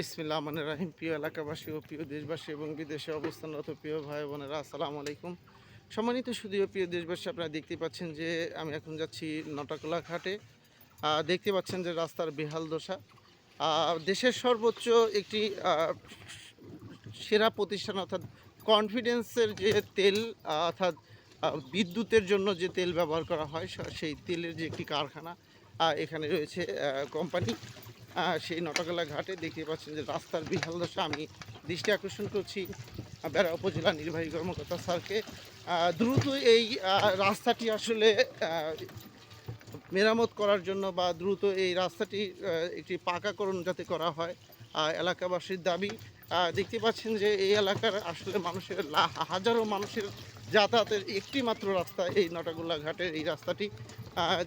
বিসমিল্লাহ মানে রাহিম। প্রিয় এলাকাবাসী ও প্রিয় দেশবাসী এবং বিদেশে অবস্থানরত প্রিয় ভাই বোনেরা, আসসালামু আলাইকুম। সম্মানিত সুদীয় প্রিয় দেশবাসী, আপনারা দেখতে পাচ্ছেন যে আমি এখন যাচ্ছি নটাকলা ঘাটে। দেখতে পাচ্ছেন যে রাস্তার বেহাল দশা। দেশের সর্বোচ্চ একটি সেরা প্রতিষ্ঠান অর্থাৎ কনফিডেন্সের যে তেল, অর্থাৎ বিদ্যুতের জন্য যে তেল ব্যবহার করা হয় সেই তেলের যে একটি কারখানা এখানে রয়েছে কোম্পানি। সেই নটাগলা ঘাটে দেখতে পাচ্ছেন যে রাস্তার বিহাল দশা। আমি দৃষ্টি আকর্ষণ করছি বেড়া উপজেলা নির্বাহী কর্মকর্তা স্যারকে। দ্রুত এই রাস্তাটি আসলে মেরামত করার জন্য বা দ্রুত এই রাস্তাটি একটি পাকাকরণ যাতে করা হয় এলাকাবাসীর দাবি। দেখতে পাচ্ছেন যে এই এলাকার আসলে মানুষের হাজারো মানুষের যাতায়াতের একটি মাত্র রাস্তা এই নটাগুলা ঘাটের এই রাস্তাটি।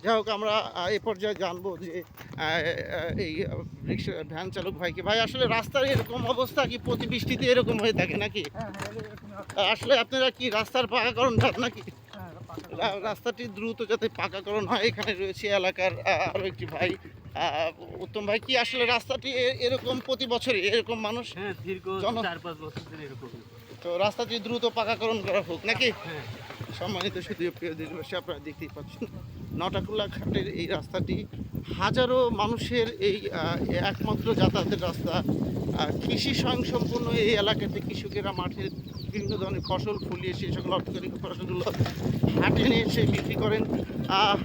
যাই হোক আমরা এ পর্যায়ে জানব যে এই রিক্সা ভ্যান চালক ভাইকে ভাই আসলে রাস্তার এরকম অবস্থা কি প্রতি বৃষ্টিতে এরকম হয়ে থাকে নাকি? আহ, আসলে আপনারা কি রাস্তার পাকাকরণ চান নাকি? রা- রাস্তাটি দ্রুত যাতে পাকাকরণ হয় এখানে রয়েছে এলাকার আরও একটি ভাই। উত্তম ভাই কি আসলে রাস্তাটি এরকম প্রতি বছরই এরকম মানুষ হ্যাঁ দীর্ঘ চার পাঁচ বছর ধরে এরকম। তো রাস্তাটি দ্রুত পাকাকরণ করা হোক নাকি? হ্যাঁ। সম্মানিত সুদীয় প্রিয় দেশবাসী আপনারা দেখতেই পাচ্ছেন নটাকুলা ঘাটের এই রাস্তাটি হাজারো মানুষের এই একমাত্র যাতায়াতের রাস্তা। কৃষি স্বয়ংসম্পূর্ণ এই এলাকাতে কৃষকেরা মাঠে বিভিন্ন ধরনের ফসল ফলিয়ে সেই সকল অর্থকরী ফসলগুলো হাটে নিয়ে এসে বিক্রি করেন।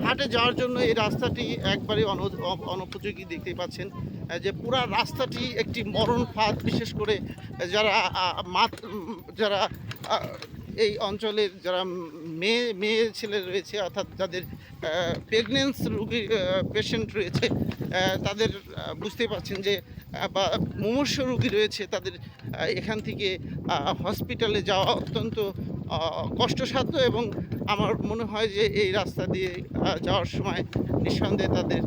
হাটে যাওয়ার জন্য এই রাস্তাটি একবারে অনুপযোগী দেখতেই পাচ্ছেন। যে পুরা রাস্তাটি একটি মরণ ফাঁদ, বিশেষ করে যারা মাত যারা এই অঞ্চলের যারা মেয়ে মেয়ে ছেলে রয়েছে, অর্থাৎ যাদের প্রেগনেন্স রুগী পেশেন্ট রয়েছে তাদের বুঝতে পারছেন যে বা মুমূর্ষ রুগী রয়েছে, তাদের এখান থেকে হসপিটালে যাওয়া অত্যন্ত কষ্টসাধ্য এবং আমার মনে হয় যে এই রাস্তা দিয়ে যাওয়ার সময় নিঃসন্দেহে তাদের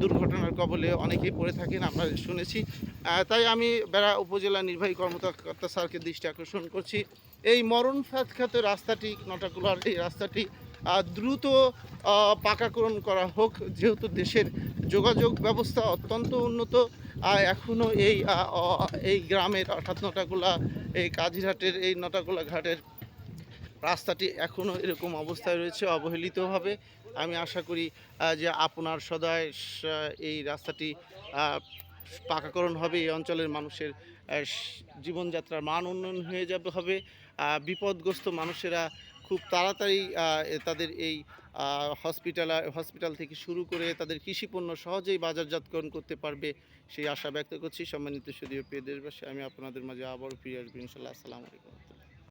দুর্ঘটনার কবলে অনেকেই পড়ে থাকেন, আমরা শুনেছি। তাই আমি বেড়া উপজেলা নির্বাহী কর্মকর্তা স্যারকে দৃষ্টি আকর্ষণ করছি। এই মরণ খ্যাত রাস্তাটি, নটাকুলার এই রাস্তাটি দ্রুত পাকাকরণ করা হোক, যেহেতু দেশের যোগাযোগ ব্যবস্থা অত্যন্ত উন্নত এখনও এই এই গ্রামের অর্থাৎ নটাকুলা, এই কাজিরহাটের এই নটাকুলা ঘাটের রাস্তাটি এখনও এরকম অবস্থায় রয়েছে, অবহেলিতভাবে। আমি আশা করি যে আপনার সদায় এই রাস্তাটি পাকাকরণ হবে, এই অঞ্চলের মানুষের জীবনযাত্রার মান উন্নয়ন হয়ে যাবে, হবে। বিপদগ্রস্ত মানুষেরা খুব তাড়াতাড়ি তাদের এই হসপিটাল হসপিটাল থেকে শুরু করে তাদের কৃষিপণ্য সহজেই বাজারজাতকরণ করতে পারবে, সেই আশা ব্যক্ত করছি। সম্মানিত সুদীয় প্রিয় দেশবাসী, আমি আপনাদের মাঝে আবারও ফিরে আসব ইনশাল্লাহ আসসালামু আলাইকুম।